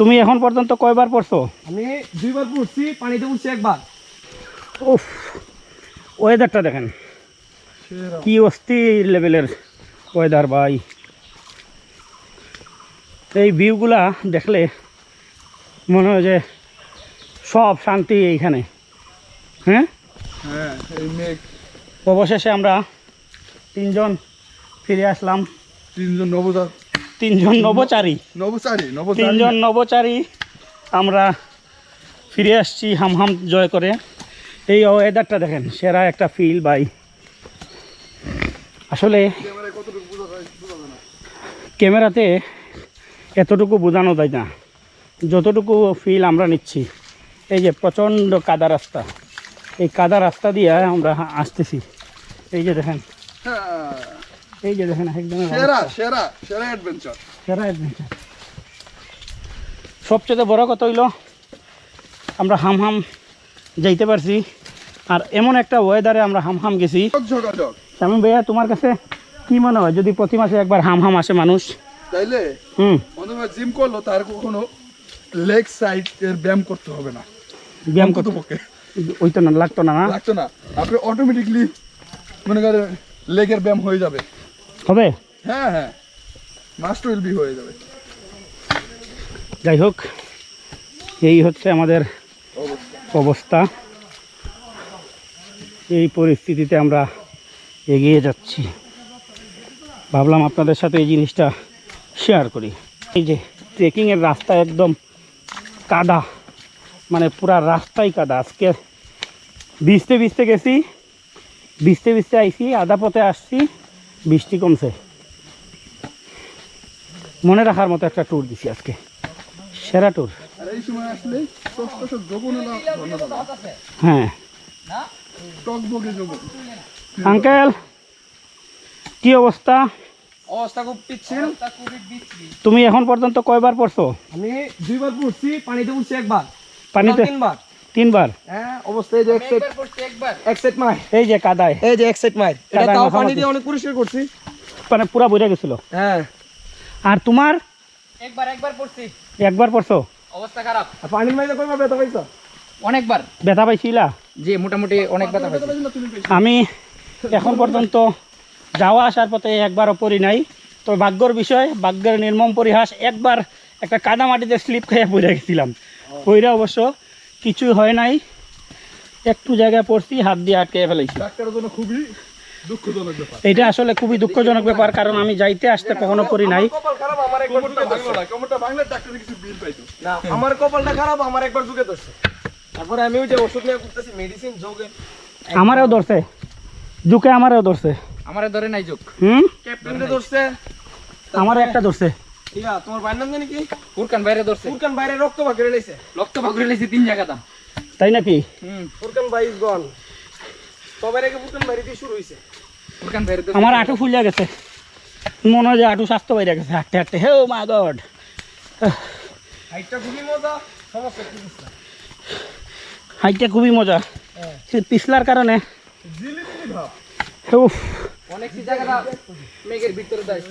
তুমি এখন পর্যন্ত কয়বার পড়ছো? আমি দুইবার পড়ছি পানিতে উঠছি একবার। উফ ওয়েদারটা দেখেন। কি অস্থির লেভেলের ওয়েদার ভাই। এই ভিউগুলা দেখলে মনে হয় যে সব শান্তি এইখানে। হ্যাঁ? হ্যাঁ অবশেষে আমরা তিনজন ফিরে আসলাম। তিনজন নবজা তিনজন নবচারী। নবচারী তিনজন নবচারী। আমরা ফিরে আসছি হাম হাম জয় করে। এই ওয়েদারটা দেখেন সেরা একটা ফিল বাই আসলে ক্যামেরাতে এতটুকু বোঝানো যায় না। যতটুকু ফিল আমরা নিচ্ছি। এই যে প্রচণ্ড কাদা রাস্তা। এই কাদা রাস্তা দিয়ে আমরা আসতেছি। এই যে দেখেন। হ্যাঁ। এই যে দেখেন একদম সেরা সেরা সেরা অ্যাডভেঞ্চার সেরা অ্যাডভেঞ্চার সবচেয়ে বড় কথা হইল আমরা হাম হাম যাইতে পারছি। আর এমন একটা ওয়েদারে আমরা হাম হাম গেছি যোগাযোগ ভাইয়া তোমার কাছে কি মনে হয় যদি প্রতি মাসে একবার হাম হাম আসে মানুষ? তাইলে হুম। জিম করল তার কখনো লেগ সাইড এর ব্যায়াম করতে হবে না। ব্যায়াম করতে পক্ষে। ওইটা না লাগতো না না? লাগতো না। আপনি অটোমেটিকলি মনে করেন লেগের ব্যায়াম হয়ে যাবে। হবে? হ্যাঁ হ্যাঁ। মাস্টার উইল বি হয়ে যাবে। যাই হোক এই হচ্ছে আমাদের অবস্থা। এই পরিস্থিতিতে আমরা এগিয়ে যাচ্ছি। ভাবলাম আপনাদের সাথে এই জিনিসটা শেয়ার করি। এই যে ট্রেকিংয়ের রাস্তা একদম কাদা মানে পুরা রাস্তাই কাদা। আজকে ভিজতে ভিজতে গেছি ভিজতে ভিজতে আইছি আধা পথে আসছি। বৃষ্টি কমছে। মনে রাখার মতো একটা ট্যুর দিছি আজকে। সেরা ট্যুর আর এই সময় আসলে ষষ্ঠ যোগন হলো ধন্যবাদ হ্যাঁ আঙ্কেল কি অবস্থা? অবস্থা খুব পিচ্ছিল। তুমি এখন পর্যন্ত কয়বার পড়ছো? আমি দুইবার পড়ছি পানিতে উঠছি একবার। পানিতে তিনবার। তিনবার? হ্যাঁ অবস্থায় যে এক সাইড এক সাইড মার। এই যে কাদায়। এই যে এক সাইড মার। এটা তাও পানি দিয়ে অনেক পরিষ্কার করছি। মানে পুরা গেছিল। হ্যাঁ। আর তোমার? একবার একবার পড়ছি একবার পড়ছো? অবস্থা খারাপ। পানির মাইতে কয়বার ব্যথা পাইছো? অনেকবার। ব্যথা পাইছিলা? জি মোটামুটি অনেক ব্যথা পাইছি। আমি এখন পর্যন্ত যাওয়া আসার পথে একবারও পড়ি নাই। তো ভাগ্যর বিষয় ভাগ্যের নির্মম পরিহাস একবার একটা কাদা মাটিতে স্লিপ খেয়ে পড়ে গেছিলাম। পইরা অবশ্য কিছুই হয় নাই। একটু জায়গায় পড়ছি হাত দিয়ে আটকে ফেলেছি। খুবই এটা আসলে খুবই দুঃখজনক ব্যাপার কারণ আমি যাইতে আসতে কখনো করি নাই। আমার একবার কোমরটা যুগে ভাঙলো ধরছে। না কোমরটা ভাঙলে ডাক্তারে কিছু বিল পাইতো। না আমার কপালটা খারাপ আমার একবার যুগে ধরছে। তারপরে আমি ওই যে ওষুধ নিয়ে করতেছি মেডিসিন যোগে আমারও ধরছে। জুকে আমারও ধরছে। আমারে ধরে নাই যোগ হুম? ক্যাপ্টেনকে ধরছে। আমারও একটা ধরছে। ঠিক আছে তোমার ভাইয়ের নাম জানি কি? ফুরকান বাইরে ধরছে। ফুরকান বাইরে রক্ত ভাগ লাইছে রক্ত পাক করে লেছি তিন তাই নাকি? হুম। ফুরকান ভাই ইজ গন। তবে রেখে ফুরকান বাইরে দিয়ে শুরু হইছে। ফুরকান বাইরে আমার আঁটু ফুলিয়া গেছে। মনে হয় যে আঁটু স্বাস্থ্য বাইরে গেছে। হাঁটতে হাঁটতে। হে মা গড। হাইটটা খুবই মজা সমস্যা কি বুঝলা? হাইটটা খুবই মজা। পিছলার কারণে। উফ। অনেক জায়গাটা মেঘের ভিতরে দেয়